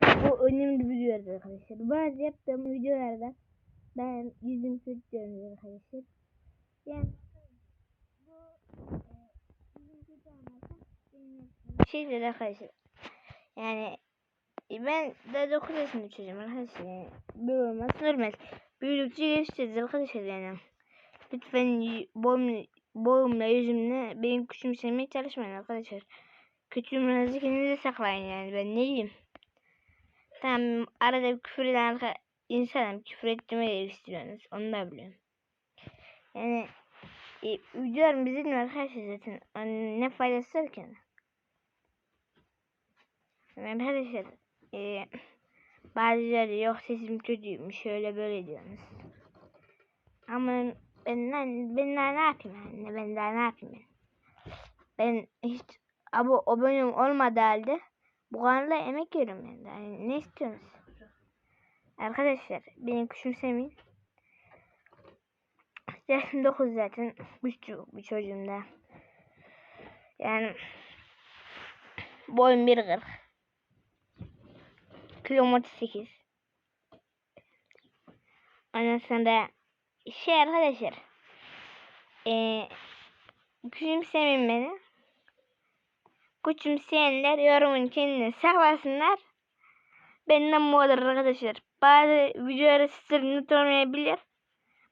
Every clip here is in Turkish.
Bu önemli bir video arkadaşlar. Bazı yaptığım videolarda ben yüzüm tutuyorum arkadaşlar. Yani bu e, şeydir arkadaşlar. Yani ben de 9 yaşında çocuğum arkadaşlar. Yani böyle olmaz normal. Büyüdükçe geliştiririz arkadaşlar yani. Lütfen boyum, boyumla yüzümle benim küçümsemeye çalışmayın arkadaşlar. Küçüğümünüzü kendinize saklayın yani ben ne diyeyim. Tamam arada bir küfür eden insanım küfür etmeyi istiyorsunuz onu da biliyorum. Yani e, videolarım bizim arkadaşlar zaten Onun ne faydası var ki? Yani arkadaşlar e, bazıları yok sesim kötüymüş şöyle böyle diyorsunuz. Ama ben, ben, ben daha ne yapayım yani ben daha ne yapayım yani. Ben hiç abo abone olmadığı halde bu kanala emek veriyorum yani. yani ne istiyorsunuz? Arkadaşlar beni küçümsemeyin. Yaşım 9 zaten. Küçük bir çocuğum da. Yani boyum 1.40. Kilom 38. Ondan sonra şey arkadaşlar. Eee küçümsemeyin beni. Küçümseyenler yorumun kendine saklasınlar. Benden bu kadar arkadaşlar. Bazı videoları sırrını olmayabilir.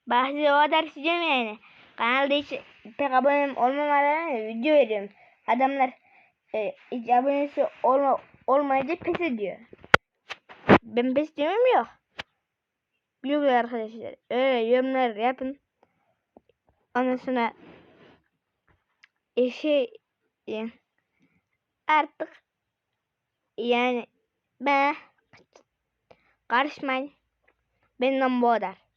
Bazı o kadar sileceğim yani. Kanalda hiç pek abonem olmamalarına video veriyorum. Adamlar e, hiç abonesi olma, olmayınca pes ediyor. Ben pes diyorum yok. Yok arkadaşlar. Öyle yorumlar yapın. Ondan sonra e, şey e, artık yani ben karışmayın. Benden bu kadar.